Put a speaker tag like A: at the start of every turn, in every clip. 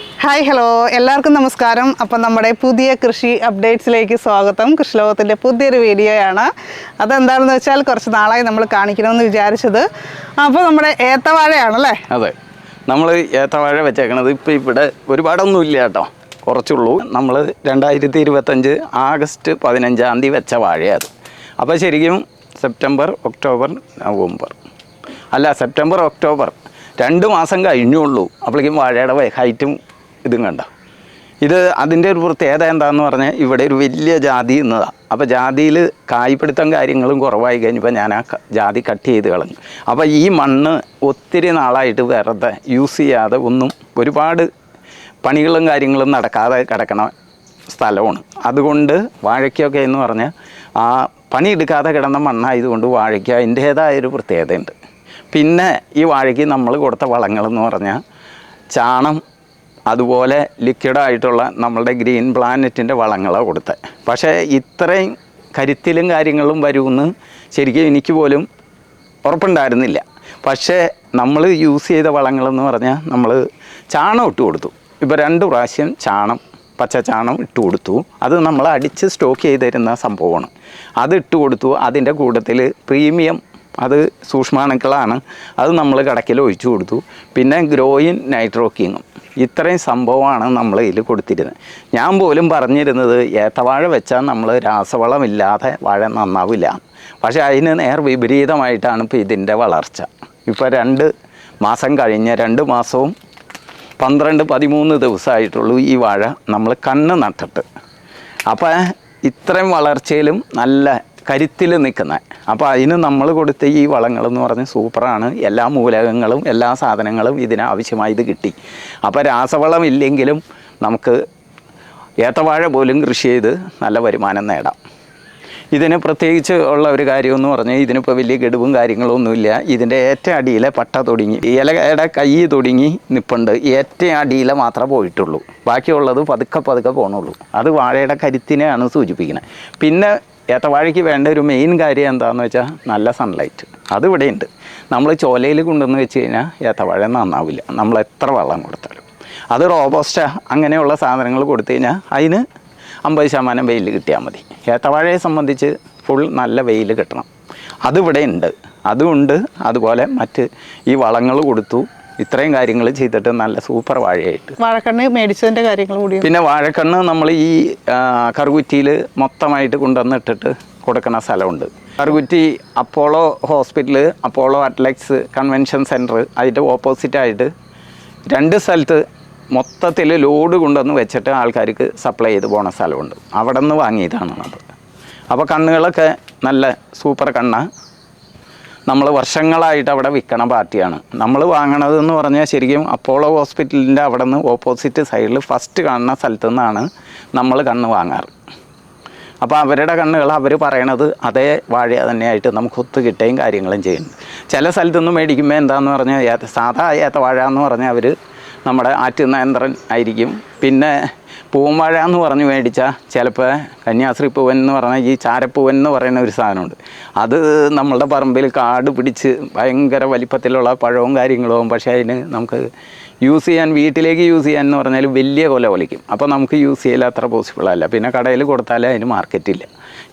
A: Hi hello എല്ലാവർക്കും നമസ്കാരം. അപ്പം നമ്മുടെ പുതിയ കൃഷി അപ്ഡേറ്റ്സിലേക്ക് സ്വാഗതം. കൃഷിലോകത്തിന്റെ പുതിയൊരു വീഡിയോയാണ്. അതെന്താണെന്ന് വെച്ചാൽ കുറച്ച് നാളായി നമ്മൾ കാണിക്കണമെന്ന് വിചാരിച്ചത്. അപ്പോൾ നമ്മുടെ ഏത്തവാഴയാണല്ലേ
B: അതെ. നമ്മൾ ഏത്തവാഴ വെച്ചേക്കണത് ഇപ്പോൾ ഇവിടെ ഒരുപാടൊന്നും ഇല്ല കേട്ടോ. കുറച്ചുള്ളൂ. നമ്മൾ രണ്ടായിരത്തി ഇരുപത്തഞ്ച് ആഗസ്റ്റ് പതിനഞ്ചാം തീയതി വെച്ച വാഴയാണ് അപ്പോൾ ശരിക്കും സെപ്റ്റംബർ ഒക്ടോബർ നവംബർ. അല്ല സെപ്റ്റംബർ ഒക്ടോബർ. രണ്ട് മാസം കഴിഞ്ഞുള്ളൂ. അപ്പോഴേക്കും വാഴയുടെ ഹൈറ്റും ഇതും കണ്ട? ഇത് അതിന്റെ ഒരു പ്രത്യേകത എന്താണെന്ന് പറഞ്ഞാൽ ഇവിടെ ഒരു വലിയ ജാതി എന്നതാണ് അപ്പോൾ ജാതിയിൽ കായ്പിടുത്തം കാര്യങ്ങളും കുറവായി കഴിഞ്ഞപ്പോൾ ഞാൻ ആ ജാതി കട്ട് ചെയ്ത് കളഞ്ഞു. അപ്പോൾ ഈ മണ്ണ് ഒത്തിരി നാളായിട്ട് വെറുതെ യൂസ് ചെയ്യാതെ ഒന്നും ഒരുപാട് പണികളും കാര്യങ്ങളും നടക്കാതെ കിടക്കണ സ്ഥലമാണ്. അതുകൊണ്ട് വാഴയ്ക്കൊക്കെ എന്ന് പറഞ്ഞാൽ ആ പണിയെടുക്കാതെ കിടന്ന മണ്ണായതുകൊണ്ട് വാഴയ്ക്ക് അതിന്റേതായൊരു പ്രത്യേകതയുണ്ട്. പിന്നെ ഈ വാഴയ്ക്ക് നമ്മൾ കൊടുത്ത വളങ്ങളെന്ന് പറഞ്ഞാൽ ചാണം അതുപോലെ ലിക്വിഡായിട്ടുള്ള നമ്മളുടെ ഗ്രീൻ പ്ലാനറ്റിന്റെ വളങ്ങളാണ് കൊടുത്തത് പക്ഷേ ഇത്രയും കരുത്തിലും കാര്യങ്ങളും വരുമെന്ന് ശരിക്കും എനിക്ക് പോലും ഉറപ്പുണ്ടായിരുന്നില്ല. പക്ഷേ നമ്മൾ യൂസ് ചെയ്ത വളങ്ങളെന്ന് പറഞ്ഞാൽ നമ്മൾ ചാണം ഇട്ട് കൊടുത്തു. ഇപ്പോൾ രണ്ട് പ്രാവശ്യം ചാണം പച്ച ചാണം ഇട്ട് കൊടുത്തു. അത് നമ്മൾ അടിച്ച് സ്റ്റോക്ക് ചെയ്തിരുന്ന സംഭവമാണ്. അത് ഇട്ട് കൊടുത്തു. അതിന്റെ കൂട്ടത്തിൽ പ്രീമിയം അത് സൂക്ഷ്മാണുക്കളാണ്. അത് നമ്മൾ കടക്കിൽ ഒഴിച്ചു കൊടുത്തു. പിന്നെ ഗ്രോയിൻ നൈട്രോക്കിങ്ങും ഇത്രയും സംഭവമാണ് നമ്മൾ ഇതിൽ കൊടുത്തിരുന്നത്. ഞാൻ പോലും പറഞ്ഞിരുന്നത് ഏത്തവാഴ വെച്ചാൽ നമ്മൾ രാസവളമില്ലാതെ വാഴ നന്നാവില്ല. പക്ഷേ അതിന് നേർ വിപരീതമായിട്ടാണ് ഇപ്പോൾ ഇതിന്റെ വളർച്ച. ഇപ്പോൾ രണ്ട് മാസം കഴിഞ്ഞ രണ്ട് മാസവും പന്ത്രണ്ട് പതിമൂന്ന് ദിവസമായിട്ടുള്ളൂ ഈ വാഴ നമ്മൾ കണ്ണ് നട്ടിട്ട്. അപ്പോൾ ഇത്രയും വളർച്ചയിലും നല്ല കരുത്തിൽ നിൽക്കുന്നത് അപ്പോൾ അതിന് നമ്മൾ കൊടുത്ത ഈ വളങ്ങളെന്ന് പറഞ്ഞ് സൂപ്പറാണ്. എല്ലാ മൂലകങ്ങളും എല്ലാ സാധനങ്ങളും ഇതിന് ആവശ്യമായത് കിട്ടി. അപ്പോൾ രാസവളം ഇല്ലെങ്കിലും നമുക്ക് ഏത്തവാഴ പോലും കൃഷി ചെയ്ത് നല്ല വരുമാനം നേടാം. ഇതിന് പ്രത്യേകിച്ച് ഉള്ള ഒരു കാര്യമെന്ന് പറഞ്ഞാൽ ഇതിനിപ്പോൾ വലിയ ഗഡുവും കാര്യങ്ങളൊന്നുമില്ല ഇതിന്റെ ഏറ്റവും അടിയിലെ പട്ട തുടങ്ങി ഇലയുടെ കൈ തുടങ്ങി നിപ്പുണ്ട്. ഏറ്റവും അടിയിലെ മാത്രമേ പോയിട്ടുള്ളൂ. ബാക്കിയുള്ളത് പതുക്കെ പതുക്കെ പോകണുള്ളൂ അത് വാഴയുടെ കരുത്തിനെയാണ് സൂചിപ്പിക്കുന്നത്. പിന്നെ ഏത്തവാഴയ്ക്ക് വേണ്ട ഒരു മെയിൻ കാര്യം എന്താണെന്ന് വെച്ചാൽ നല്ല സൺലൈറ്റ് അതിവിടെ ഉണ്ട് നമ്മൾ ചോലയിൽ കൊണ്ടുവന്ന് വെച്ച് കഴിഞ്ഞാൽ ഏത്തവാഴ നന്നാവില്ല. നമ്മൾ എത്ര വെള്ളം കൊടുത്താലും. അത് റോബോസ്റ്റ അങ്ങനെയുള്ള സാധനങ്ങൾ കൊടുത്തു കഴിഞ്ഞാൽ അതിന് അമ്പത് ശതമാനം വെയിൽ കിട്ടിയാൽ മതി. ഏത്തവാഴയെ സംബന്ധിച്ച് ഫുൾ നല്ല വെയിൽ കിട്ടണം. അതിവിടെ ഉണ്ട്. അതുകൊണ്ട് അതുപോലെ മറ്റ് ഈ വളങ്ങൾ കൊടുത്തു. ഇത്രയും കാര്യങ്ങൾ ചെയ്തിട്ട് നല്ല സൂപ്പർ വാഴയായിട്ട്.
A: വാഴക്കണ്ണ് മേടിച്ചതിന്റെ കാര്യങ്ങൾ കൂടി.
B: പിന്നെ വാഴക്കണ്ണ് നമ്മൾ ഈ കറുകുറ്റിയിൽ മൊത്തമായിട്ട് കൊണ്ടുവന്നിട്ടിട്ട് കൊടുക്കുന്ന സ്ഥലമുണ്ട്. Karukutty Apollo hospital Apollo Adlux convention centre അതിന്റെ ഓപ്പോസിറ്റായിട്ട് രണ്ട് സ്ഥലത്ത് മൊത്തത്തിൽ ലോഡ് കൊണ്ടുവന്ന് വെച്ചിട്ട് ആൾക്കാർക്ക് സപ്ലൈ ചെയ്ത് പോണ സ്ഥലമുണ്ട്. അവിടെ നിന്ന് വാങ്ങിയതാണ് അത്. അപ്പോൾ കണ്ണുകളൊക്കെ നല്ല സൂപ്പർ കണ്ണ. നമ്മൾ വർഷങ്ങളായിട്ട് അവിടെ വിൽക്കണ പാർട്ടിയാണ്. നമ്മൾ വാങ്ങണതെന്ന് പറഞ്ഞാൽ ശരിക്കും അപ്പോളോ ഹോസ്പിറ്റലിന്റെ അവിടെ നിന്ന് ഓപ്പോസിറ്റ് സൈഡിൽ ഫസ്റ്റ് കാണുന്ന സ്ഥലത്തു നിന്നാണ് നമ്മൾ കണ്ണ് വാങ്ങാറ്. അപ്പോൾ അവരുടെ കണ്ണുകൾ അവർ പറയണത് അതേ വാഴ തന്നെയായിട്ട് നമുക്ക് ഒത്തു കിട്ടുകയും കാര്യങ്ങളും ചെയ്യുന്നു ചില സ്ഥലത്തുനിന്ന് മേടിക്കുമ്പോൾ എന്താന്ന് പറഞ്ഞാൽ സാധാ ഏത്ത വാഴ എന്ന് പറഞ്ഞാൽ അവർ നമ്മുടെ ആറ്റുനയന്ത്രൻ ആയിരിക്കും. പിന്നെ പൂവാഴ എന്ന് പറഞ്ഞ് മേടിച്ചാൽ ചിലപ്പോൾ കന്യാസ്ത്രീ പൂവൻ എന്ന് പറഞ്ഞാൽ ഈ ചാരപ്പൂവൻ എന്ന് പറയുന്ന ഒരു സാധനമുണ്ട്. അത് നമ്മളുടെ പറമ്പിൽ കാട് പിടിച്ച് ഭയങ്കര വലിപ്പത്തിലുള്ള പഴവും കാര്യങ്ങളും പക്ഷേ അതിന് നമുക്ക് യൂസ് ചെയ്യാൻ വീട്ടിലേക്ക് യൂസ് ചെയ്യാൻ എന്ന് പറഞ്ഞാൽ വലിയ കൊല വലിക്കും അപ്പോൾ നമുക്ക് യൂസ് ചെയ്യൽ അത്ര പോസിബിളല്ല പിന്നെ കടയിൽ കൊടുത്താലേ അതിന് മാർക്കറ്റില്ല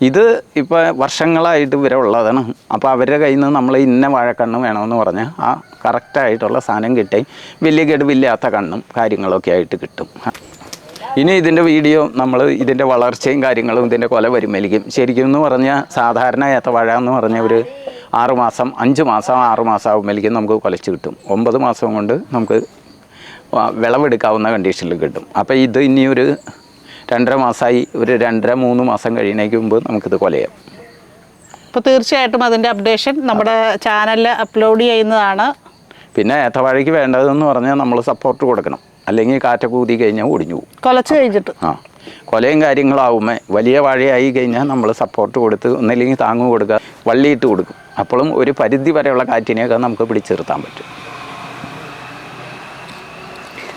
B: ഇത് ഇപ്പോൾ വർഷങ്ങളായിട്ട് ഇവരെ ഉള്ളതാണ്. അപ്പോൾ അവരുടെ കയ്യിൽ നിന്ന് നമ്മൾ ഇന്ന വാഴക്കണ്ണ് വേണമെന്ന് പറഞ്ഞാൽ ആ കറക്റ്റായിട്ടുള്ള സാധനം കിട്ടി. വലിയ ഗഡുവില്ലാത്ത കണ്ണും കാര്യങ്ങളൊക്കെ ആയിട്ട് കിട്ടും. ഇനി ഇതിന്റെ വീഡിയോ നമ്മൾ ഇതിന്റെ വളർച്ചയും കാര്യങ്ങളും ഇതിന്റെ കൊല വരുമലിക്കും ശരിക്കും എന്ന് പറഞ്ഞാൽ സാധാരണ ഏത്തവാഴ എന്ന് പറഞ്ഞ ഒരു ആറുമാസം അഞ്ച് മാസം ആറുമാസം ആകുമ്പോഴേക്കും നമുക്ക് കൊലച്ച് കിട്ടും. ഒമ്പത് മാസം കൊണ്ട് നമുക്ക് വിളവെടുക്കാവുന്ന കണ്ടീഷനിൽ കിട്ടും. അപ്പോൾ ഇത് ഇനി ഒരു രണ്ടര മാസമായി ഒരു രണ്ടര മൂന്ന് മാസം കഴിയുന്നതിന് മുമ്പ് നമുക്കിത് കൊലയാം
A: അപ്പോൾ തീർച്ചയായിട്ടും അതിന്റെ അപ്ഡേഷൻ നമ്മുടെ ചാനലിൽ അപ്ലോഡ് ചെയ്യുന്നതാണ്.
B: പിന്നെ ഏത്തവാഴയ്ക്ക് വേണ്ടതെന്ന് പറഞ്ഞാൽ നമ്മൾ സപ്പോർട്ട് കൊടുക്കണം. അല്ലെങ്കിൽ കാറ്റ കൂതി കഴിഞ്ഞാൽ ഒടിഞ്ഞു പോകും.
A: കൊലച്ച് കഴിഞ്ഞിട്ട്.
B: ആ. കൊലയും കാര്യങ്ങളാവുമ്പോൾ വലിയ വാഴയായി കഴിഞ്ഞാൽ നമ്മൾ സപ്പോർട്ട് കൊടുത്ത് ഒന്നില്ലെങ്കിൽ താങ്ങ് കൊടുക്കുക വള്ളിയിട്ട് കൊടുക്കും. അപ്പോഴും ഒരു പരിധി വരെയുള്ള കാറ്റിനെയൊക്കെ നമുക്ക് പിടിച്ചു നിർത്താൻ പറ്റും.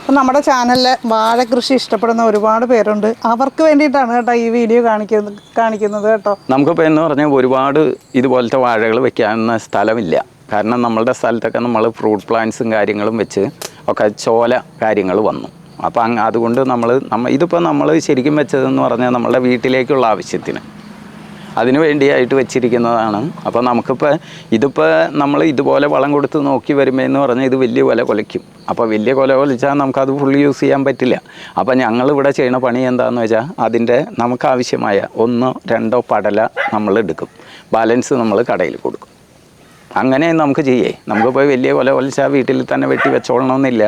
A: അപ്പം നമ്മുടെ ചാനലിൽ വാഴ കൃഷി ഇഷ്ടപ്പെടുന്ന ഒരുപാട് പേരുണ്ട്. അവർക്ക് വേണ്ടിയിട്ടാണ് കേട്ടോ ഈ വീഡിയോ കാണിക്കുന്നത് കാണിക്കുന്നത് കേട്ടോ.
B: നമുക്കിപ്പോൾ എന്ന് പറഞ്ഞാൽ ഒരുപാട് ഇതുപോലത്തെ വാഴകൾ വെക്കാവുന്ന സ്ഥലമില്ല. കാരണം നമ്മളുടെ സ്ഥലത്തൊക്കെ നമ്മൾ ഫ്രൂട്ട് പ്ലാന്റ്സും കാര്യങ്ങളും വെച്ച് ഒക്കെ ചോല കാര്യങ്ങൾ വന്നു. അപ്പോൾ അങ്ങ് അതുകൊണ്ട് നമ്മൾ നമ്മ ഇതിപ്പോൾ നമ്മൾ ശരിക്കും വെച്ചതെന്ന് പറഞ്ഞാൽ നമ്മളുടെ വീട്ടിലേക്കുള്ള ആവശ്യത്തിന്. അതിനു വേണ്ടിയായിട്ട് വെച്ചിരിക്കുന്നതാണ്. അപ്പോൾ നമുക്കിപ്പോൾ ഇതിപ്പോൾ നമ്മൾ ഇതുപോലെ വളം കൊടുത്ത് നോക്കി വരുമ്പോൾ എന്ന് പറഞ്ഞാൽ ഇത് വലിയ കൊല കൊലയ്ക്കും. അപ്പോൾ വലിയ കൊല കൊലിച്ചാൽ നമുക്കത് ഫുൾ യൂസ് ചെയ്യാൻ പറ്റില്ല. അപ്പോൾ ഞങ്ങളിവിടെ ചെയ്യുന്ന പണി എന്താണെന്ന് വെച്ചാൽ അതിന്റെ നമുക്കാവശ്യമായ ഒന്നോ രണ്ടോ പടല നമ്മൾ എടുക്കും ബാലൻസ് നമ്മൾ കടയിൽ കൊടുക്കും. അങ്ങനെ നമുക്ക് ചെയ്യേ. നമുക്ക് നമുക്കിപ്പോൾ വലിയ കൊല കൊലച്ച വീട്ടിൽ തന്നെ വെട്ടി വെച്ചോളണമെന്നില്ല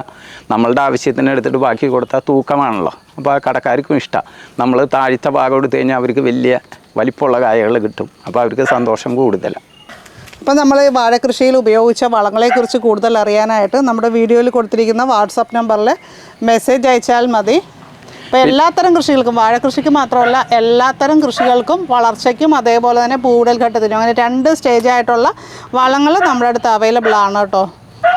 B: നമ്മളുടെ ആവശ്യത്തിന് എടുത്തിട്ട് ബാക്കി കൊടുത്താൽ തൂക്കമാണല്ലോ. അപ്പോൾ ആ കടക്കാർക്കും ഇഷ്ടമാണ് നമ്മൾ താഴ്ത്ത ഭാഗം എടുത്തു കഴിഞ്ഞാൽ അവർക്ക് വലിയ വലിപ്പമുള്ള കായകൾ കിട്ടും. അപ്പോൾ അവർക്ക് സന്തോഷം കൂടുതലാണ്
A: അപ്പോൾ നമ്മൾ വാഴ കൃഷിയിൽ ഉപയോഗിച്ച വളങ്ങളെക്കുറിച്ച് കൂടുതൽ അറിയാനായിട്ട് നമ്മുടെ വീഡിയോയിൽ കൊടുത്തിരിക്കുന്ന വാട്സപ്പ് നമ്പറിൽ മെസ്സേജ് അയച്ചാൽ മതി. അപ്പോൾ എല്ലാത്തരം കൃഷികൾക്കും വാഴകൃഷിക്ക് മാത്രമല്ല എല്ലാത്തരം കൃഷികൾക്കും വളർച്ചയ്ക്കും അതേപോലെ തന്നെ പൂടൽ ഘട്ടത്തിനും അങ്ങനെ രണ്ട് സ്റ്റേജ് ആയിട്ടുള്ള വളങ്ങൾ നമ്മുടെ അടുത്ത് അവൈലബിൾ ആണ് കേട്ടോ.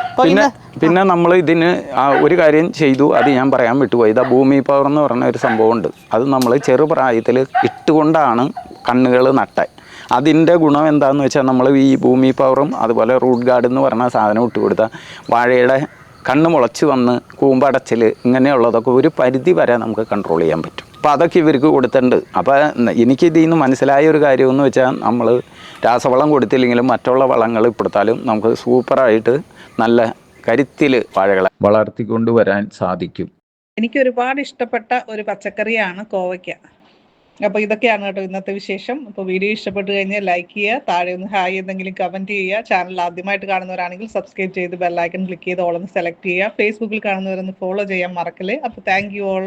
A: അപ്പോൾ
B: പിന്നെ പിന്നെ നമ്മൾ ഇതിന് ആ ഒരു കാര്യം ചെയ്തു അത് ഞാൻ പറയാൻ വിട്ടുപോയി. ഇതാ ഭൂമി പവർ എന്ന് പറഞ്ഞ ഒരു സംഭവം ഉണ്ട് അത് നമ്മൾ ചെറുപ്രായത്തിൽ ഇട്ടുകൊണ്ടാണ് കണ്ണുകൾ നട്ടെ അതിന്റെ ഗുണം എന്താണെന്ന് വെച്ചാൽ നമ്മൾ ഈ ഭൂമി പവറും അതുപോലെ റൂട്ട് ഗാർഡ് എന്ന് പറഞ്ഞ സാധനം ഇട്ട് കൊടുത്താൽ വാഴയുടെ കണ്ണ് മുളച്ച് വന്ന് കൂമ്പടച്ചിൽ ഇങ്ങനെയുള്ളതൊക്കെ ഒരു പരിധി വരെ നമുക്ക് കൺട്രോൾ ചെയ്യാൻ പറ്റും. അപ്പോൾ അതൊക്കെ ഇവർക്ക് കൊടുത്തിട്ടുണ്ട്. അപ്പോൾ എനിക്ക് ഇതിൽ നിന്ന് മനസ്സിലായ ഒരു കാര്യം എന്ന് വെച്ചാൽ നമ്മൾ രാസവളം കൊടുത്തില്ലെങ്കിലും മറ്റുള്ള വളങ്ങൾ ഇപ്പെടുത്താലും നമുക്ക് സൂപ്പറായിട്ട് നല്ല കരുത്തിൽ വാഴകളെ വളർത്തിക്കൊണ്ടുവരാൻ സാധിക്കും.
A: എനിക്ക് ഒരുപാട് ഇഷ്ടപ്പെട്ട ഒരു പച്ചക്കറിയാണ് കോവയ്ക്ക. അപ്പോൾ ഇതൊക്കെയാണ് കേട്ടോ ഇന്നത്തെ വിശേഷം. അപ്പോൾ വീഡിയോ ഇഷ്ടപ്പെട്ട് കഴിഞ്ഞാൽ ലൈക്ക് ചെയ്യുക താഴെ ഒന്ന് ഹായ് എന്തെങ്കിലും കമന്റ് ചെയ്യുക. ചാനൽ ആദ്യമായിട്ട് കാണുന്നവരാണെങ്കിൽ സബ്സ്ക്രൈബ് ചെയ്ത് ബെല്ലൈക്കൺ ക്ലിക്ക് ചെയ്ത് ഓളൊന്ന് സെലക്ട് ചെയ്യുക. ഫേസ്ബുക്കിൽ കാണുന്നവരൊന്ന് ഫോളോ ചെയ്യാൻ മറക്കല്ലേ. അപ്പോൾ താങ്ക് യു ഓൾ